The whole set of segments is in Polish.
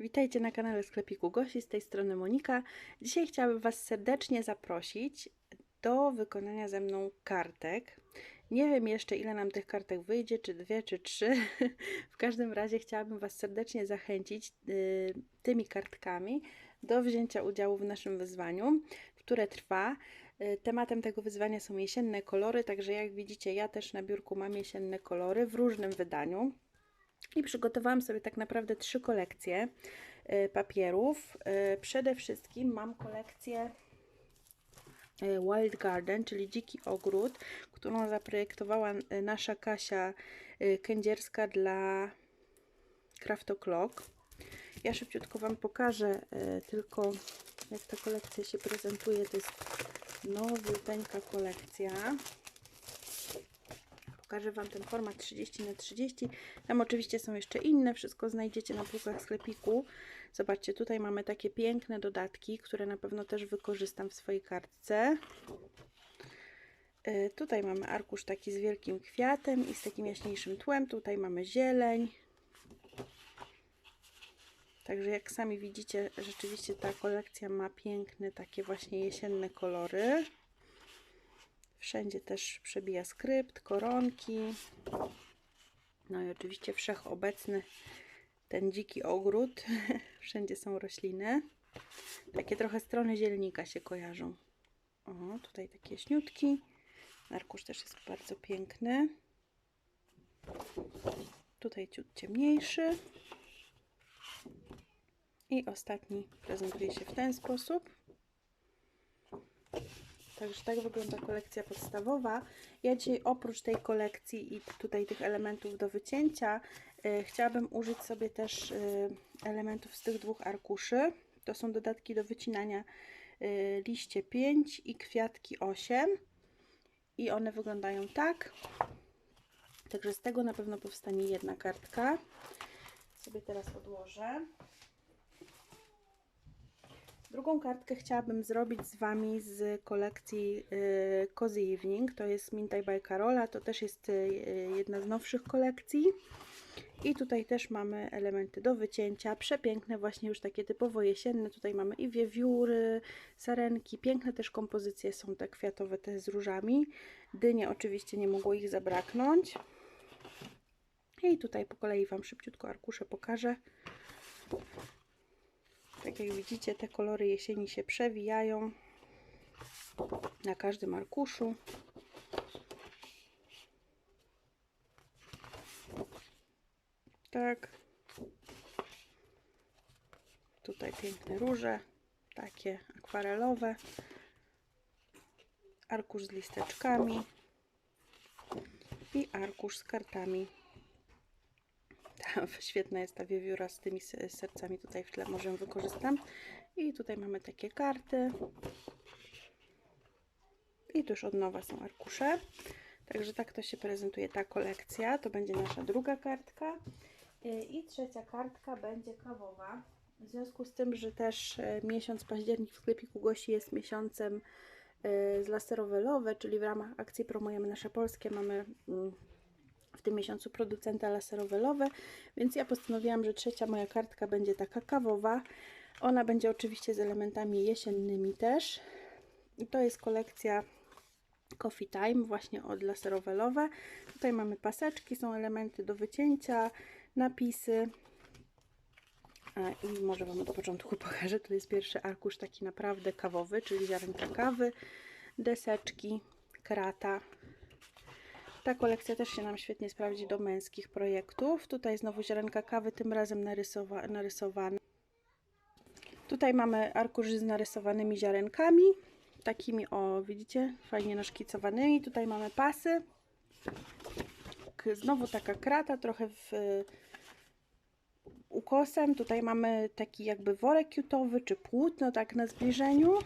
Witajcie na kanale Sklepiku Gosi, z tej strony Monika. Dzisiaj chciałabym Was serdecznie zaprosić do wykonania ze mną kartek. Nie wiem jeszcze ile nam tych kartek wyjdzie, czy dwie, czy trzy. W każdym razie chciałabym Was serdecznie zachęcić y, tymi kartkami do wzięcia udziału w naszym wyzwaniu, które trwa. Y, Tematem tego wyzwania są jesienne kolory, także jak widzicie ja też na biurku mam jesienne kolory w różnym wydaniu. I przygotowałam sobie tak naprawdę trzy kolekcje y, papierów. Y, Przede wszystkim mam kolekcję y, Wild Garden, czyli Dziki Ogród, którą zaprojektowała nasza Kasia Kędzierska dla Craft O'Clock. Ja szybciutko Wam pokażę tylko jak ta kolekcja się prezentuje. To jest nowiuteńka kolekcja. Pokażę Wam ten format 30 na 30 Tam oczywiście są jeszcze inne, wszystko znajdziecie na półkach sklepiku. Zobaczcie, tutaj mamy takie piękne dodatki, które na pewno też wykorzystam w swojej kartce. Yy, Tutaj mamy arkusz taki z wielkim kwiatem i z takim jaśniejszym tłem. Tutaj mamy zieleń. Także jak sami widzicie, rzeczywiście ta kolekcja ma piękne takie właśnie jesienne kolory. Wszędzie też przebija skrypt, koronki. No i oczywiście wszechobecny ten dziki ogród. Wszędzie są rośliny. Takie trochę strony zielnika się kojarzą. O, tutaj takie śniutki. Arkusz też jest bardzo piękny. Tutaj ciut ciemniejszy. I ostatni prezentuje się w ten sposób. Także tak wygląda kolekcja podstawowa. Ja dzisiaj oprócz tej kolekcji i tutaj tych elementów do wycięcia y, chciałabym użyć sobie też y, elementów z tych dwóch arkuszy. To są dodatki do wycinania y, liście 5 i kwiatki 8. I one wyglądają tak. Także z tego na pewno powstanie jedna kartka. Sobie teraz odłożę. Drugą kartkę chciałabym zrobić z Wami z kolekcji y, Cozy Evening. To jest Mintaj by Carola. To też jest y, jedna z nowszych kolekcji. I tutaj też mamy elementy do wycięcia. Przepiękne, właśnie już takie typowo jesienne. Tutaj mamy i wiewióry, sarenki. Piękne też kompozycje są te kwiatowe, te z różami. Dynie oczywiście nie mogło ich zabraknąć. I tutaj po kolei Wam szybciutko arkusze pokażę. Tak jak widzicie, te kolory jesieni się przewijają na każdym arkuszu. Tak. Tutaj piękne róże, takie akwarelowe. Arkusz z listeczkami i arkusz z kartami świetna jest ta wiewióra z tymi sercami tutaj w tle, może ją wykorzystam. I tutaj mamy takie karty. I tu już od nowa są arkusze. Także tak to się prezentuje ta kolekcja. To będzie nasza druga kartka. I trzecia kartka będzie kawowa. W związku z tym, że też miesiąc październik w sklepiku Gosi jest miesiącem z laserowe czyli w ramach akcji promujemy nasze polskie, mamy w tym miesiącu producenta laserowe, więc ja postanowiłam, że trzecia moja kartka będzie taka kawowa. Ona będzie oczywiście z elementami jesiennymi też. I to jest kolekcja Coffee Time, właśnie od laserowe. Tutaj mamy paseczki, są elementy do wycięcia, napisy. I może Wam od początku pokażę. To jest pierwszy arkusz taki naprawdę kawowy, czyli ziarenka kawy, deseczki, krata, ta kolekcja też się nam świetnie sprawdzi do męskich projektów. Tutaj znowu ziarenka kawy, tym razem narysowa narysowane. Tutaj mamy arkusz z narysowanymi ziarenkami. Takimi, o widzicie, fajnie naszkicowanymi. Tutaj mamy pasy. Znowu taka krata, trochę w ukosem. Tutaj mamy taki jakby worek jutowy, czy płótno, tak na zbliżeniu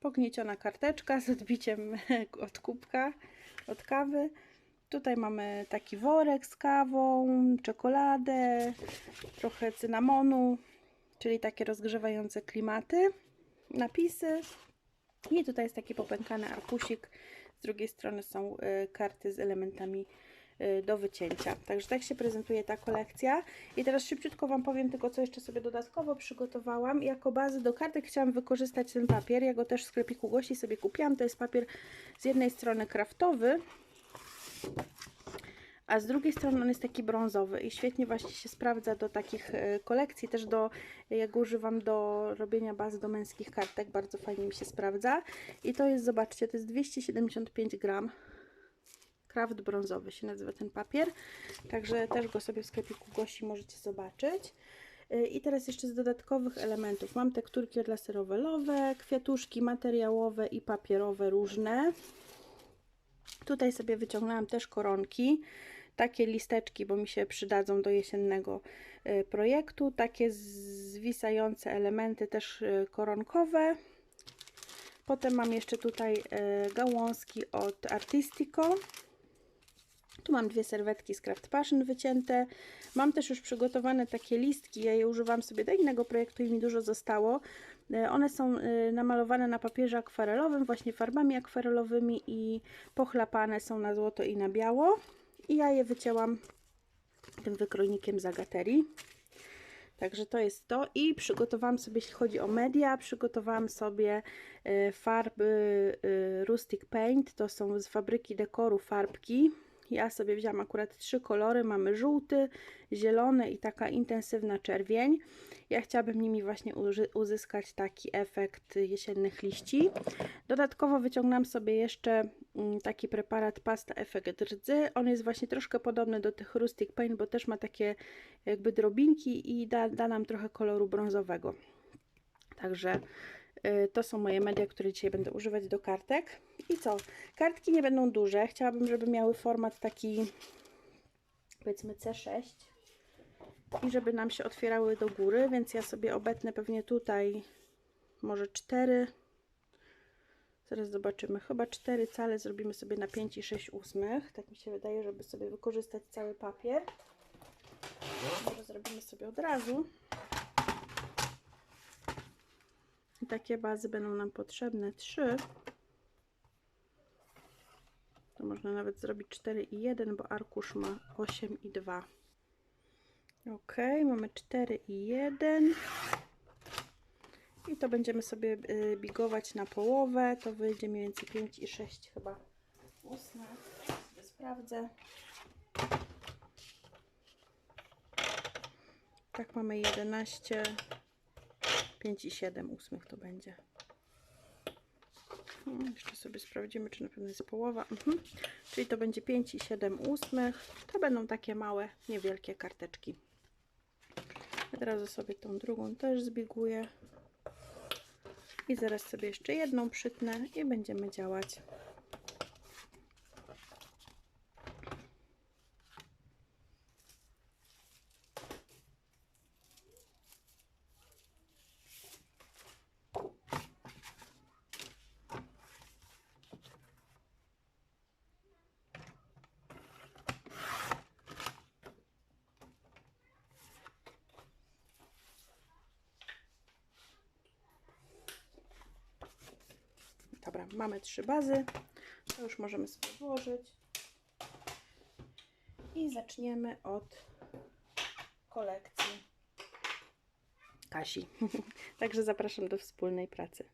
pognieciona karteczka z odbiciem od kubka, od kawy. Tutaj mamy taki worek z kawą, czekoladę, trochę cynamonu, czyli takie rozgrzewające klimaty, napisy. I tutaj jest taki popękany arkusik. Z drugiej strony są y, karty z elementami do wycięcia. Także tak się prezentuje ta kolekcja. I teraz szybciutko Wam powiem tylko, co jeszcze sobie dodatkowo przygotowałam. Jako bazę do kartek chciałam wykorzystać ten papier. Ja go też w sklepiku Gosi sobie kupiłam. To jest papier z jednej strony kraftowy, a z drugiej strony on jest taki brązowy i świetnie właśnie się sprawdza do takich e, kolekcji, też do, ja go używam do robienia bazy do męskich kartek, bardzo fajnie mi się sprawdza. I to jest, zobaczcie, to jest 275 gram. Kraft brązowy się nazywa ten papier, także też go sobie w sklepiku Gosi możecie zobaczyć. E, I teraz jeszcze z dodatkowych elementów mam tekturki odlaserowelowe, kwiatuszki materiałowe i papierowe różne. Tutaj sobie wyciągnęłam też koronki, takie listeczki, bo mi się przydadzą do jesiennego y, projektu. Takie zwisające elementy też y, koronkowe. Potem mam jeszcze tutaj y, gałązki od Artistico. Tu mam dwie serwetki z Craft Passion wycięte. Mam też już przygotowane takie listki. Ja je używam sobie do innego projektu i mi dużo zostało. One są namalowane na papierze akwarelowym, właśnie farbami akwarelowymi i pochlapane są na złoto i na biało i ja je wycięłam tym wykrojnikiem zagaterii. Także to jest to i przygotowałam sobie, jeśli chodzi o media, przygotowałam sobie y, farby Rustic Paint, to są z fabryki dekoru farbki. Ja sobie wziąłam akurat trzy kolory, mamy żółty, zielony i taka intensywna czerwień. Ja chciałabym nimi właśnie uzyskać taki efekt jesiennych liści. Dodatkowo wyciągnęłam sobie jeszcze mm, taki preparat pasta efekt rdzy. On jest właśnie troszkę podobny do tych Rustic Paint, bo też ma takie jakby drobinki i da, da nam trochę koloru brązowego. Także to są moje media, które dzisiaj będę używać do kartek. I co? Kartki nie będą duże. Chciałabym, żeby miały format taki powiedzmy C6 i żeby nam się otwierały do góry, więc ja sobie obetnę pewnie tutaj może 4 zaraz zobaczymy, chyba 4 cale zrobimy sobie na 5 i 6 ósmych tak mi się wydaje, żeby sobie wykorzystać cały papier może zrobimy sobie od razu i takie bazy będą nam potrzebne 3 to można nawet zrobić 4 i 1, bo arkusz ma 8 i 2 Ok, mamy 4 i 1. I to będziemy sobie y, bigować na połowę. To wyjdzie mniej więcej 5 i 6 chyba ósme. Sobie sprawdzę. Tak mamy 11, 5 i 7 ósmych to będzie. Hmm, jeszcze sobie sprawdzimy, czy na pewno jest połowa. Mhm. Czyli to będzie 5 i 7 ósmych. To będą takie małe, niewielkie karteczki. Od razu sobie tą drugą też zbiguję. I zaraz sobie jeszcze jedną przytnę i będziemy działać. Mamy trzy bazy. To już możemy sobie włożyć. I zaczniemy od kolekcji Kasi. Także zapraszam do wspólnej pracy.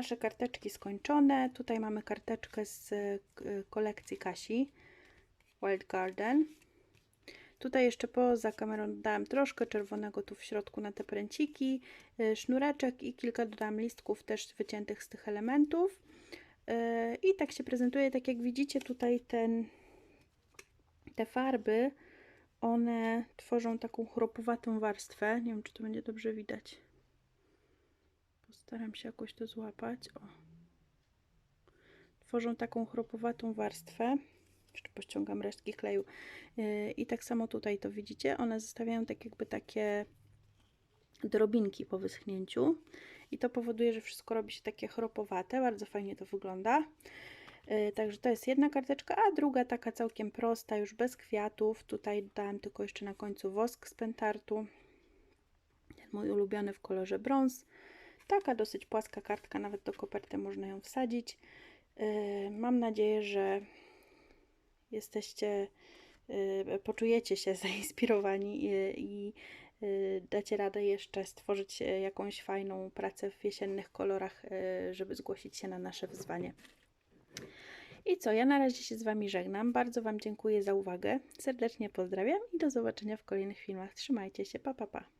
Nasze karteczki skończone. Tutaj mamy karteczkę z e, kolekcji Kasi Wild Garden. Tutaj jeszcze poza kamerą dodałam troszkę czerwonego tu w środku na te pręciki, y, sznureczek i kilka dodałam listków też wyciętych z tych elementów. Y, I tak się prezentuje, tak jak widzicie tutaj ten, te farby, one tworzą taką chropowatą warstwę. Nie wiem, czy to będzie dobrze widać. Postaram się jakoś to złapać. O. Tworzą taką chropowatą warstwę. Jeszcze pościągam resztki kleju. Yy, I tak samo tutaj to widzicie. One zostawiają tak jakby takie drobinki po wyschnięciu. I to powoduje, że wszystko robi się takie chropowate. Bardzo fajnie to wygląda. Yy, Także to jest jedna karteczka, a druga taka całkiem prosta, już bez kwiatów. Tutaj dałam tylko jeszcze na końcu wosk z pentartu. Ten mój ulubiony w kolorze brąz. Taka dosyć płaska kartka, nawet do koperty można ją wsadzić. Yy, Mam nadzieję, że jesteście, y, poczujecie się zainspirowani i, i y, dacie radę jeszcze stworzyć y, jakąś fajną pracę w jesiennych kolorach, y, żeby zgłosić się na nasze wyzwanie. I co, ja na razie się z Wami żegnam. Bardzo Wam dziękuję za uwagę. Serdecznie pozdrawiam i do zobaczenia w kolejnych filmach. Trzymajcie się, pa pa pa.